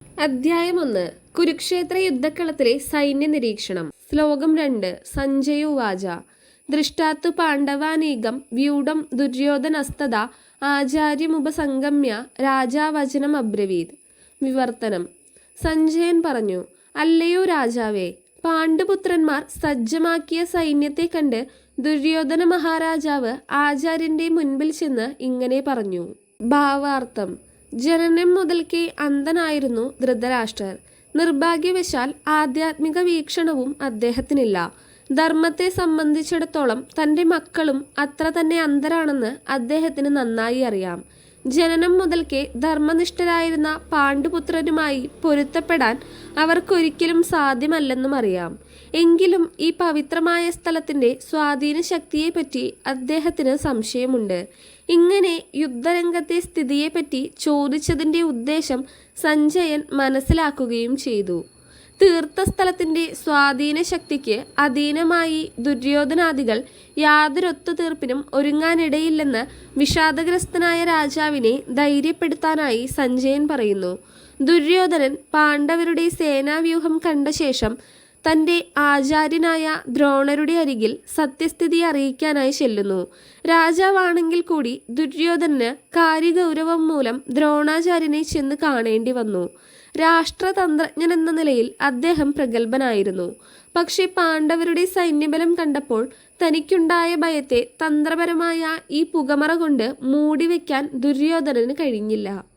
അധ്യായം ഒന്ന്. കുരുക്ഷേത്ര യുദ്ധക്കളത്തിലെ സൈന്യ നിരീക്ഷണം ശ്ലോകം രണ്ട്. സഞ്ജയുവാച. ദൃഷ്ടാത്തു പാണ്ഡവാനീകം വ്യൂഢം ദുര്യോധനസ്തത ആചാര്യമുപസംഗമ്യ രാജാവചനം അബ്രവീത്. വിവർത്തനം. സഞ്ജയൻ പറഞ്ഞു അല്ലയോ രാജാവേ പാണ്ഡുപുത്രന്മാർ സജ്ജമാക്കിയ സൈന്യത്തെ കണ്ട് ദുര്യോധന മഹാരാജാവ് ആചാര്യന്റെ മുൻപിൽ ചെന്ന് ഇങ്ങനെ പറഞ്ഞു. ഭാവാർത്ഥം. ജനനം മുതൽക്കേ അന്ധനായിരുന്നു ധൃതരാഷ്ട്രർ. നിർഭാഗ്യവശാൽ ആധ്യാത്മിക വീക്ഷണവും അദ്ദേഹത്തിനില്ല. ധർമ്മത്തെ സംബന്ധിച്ചിടത്തോളം തന്റെ മക്കളും അത്ര തന്നെ അന്ധരാണെന്ന് അദ്ദേഹത്തിന് നന്നായി അറിയാം. ജനനം മുതൽക്കേ ധർമ്മനിഷ്ഠരായിരുന്ന പാണ്ഡുപുത്രനുമായി പൊരുത്തപ്പെടാൻ അവർക്കൊരിക്കലും സാധ്യമല്ലെന്നും അറിയാം. എങ്കിലും ഈ പവിത്രമായ സ്ഥലത്തിന്റെ സ്വാധീന ശക്തിയെപ്പറ്റി അദ്ദേഹത്തിന് സംശയമുണ്ട്. ഇങ്ങനെ യുദ്ധരംഗത്തെ സ്ഥിതിയെപ്പറ്റി ചോദിച്ചതിന്റെ ഉദ്ദേശം സഞ്ജയൻ മനസ്സിലാക്കുകയും ചെയ്തു. തീർത്ഥസ്ഥലത്തിന്റെ സ്വാധീന ശക്തിക്ക് അധീനമായി ദുര്യോധനാദികൾ യാതൊരു ഒത്തുതീർപ്പിനും ഒരുങ്ങാനിടയില്ലെന്ന് വിഷാദഗ്രസ്തനായ രാജാവിനെ ധൈര്യപ്പെടുത്താനായി സഞ്ജയൻ പറയുന്നു. ദുര്യോധനൻ പാണ്ഡവരുടെ സേനാവ്യൂഹം കണ്ട ശേഷം തന്റെ ആചാര്യനായ ദ്രോണരുടെ അരികിൽ സത്യസ്ഥിതി അറിയിക്കാനായി ചെല്ലുന്നു. രാജാവാണെങ്കിൽ കൂടി ദുര്യോധനന് കാര്യഗൗരവം മൂലം ദ്രോണാചാര്യനെ ചെന്ന് കാണേണ്ടി വന്നു. രാഷ്ട്രതന്ത്രജ്ഞൻ എന്ന നിലയിൽ അദ്ദേഹം പ്രഗത്ഭനായിരുന്നു. പക്ഷേ പാണ്ഡവരുടെ സൈന്യബലം കണ്ടപ്പോൾ തനിക്കുണ്ടായ ഭയത്തെ തന്ത്രപരമായ ഈ പുകമറ കൊണ്ട് മൂടിവെക്കാൻ ദുര്യോധനന് കഴിഞ്ഞില്ല.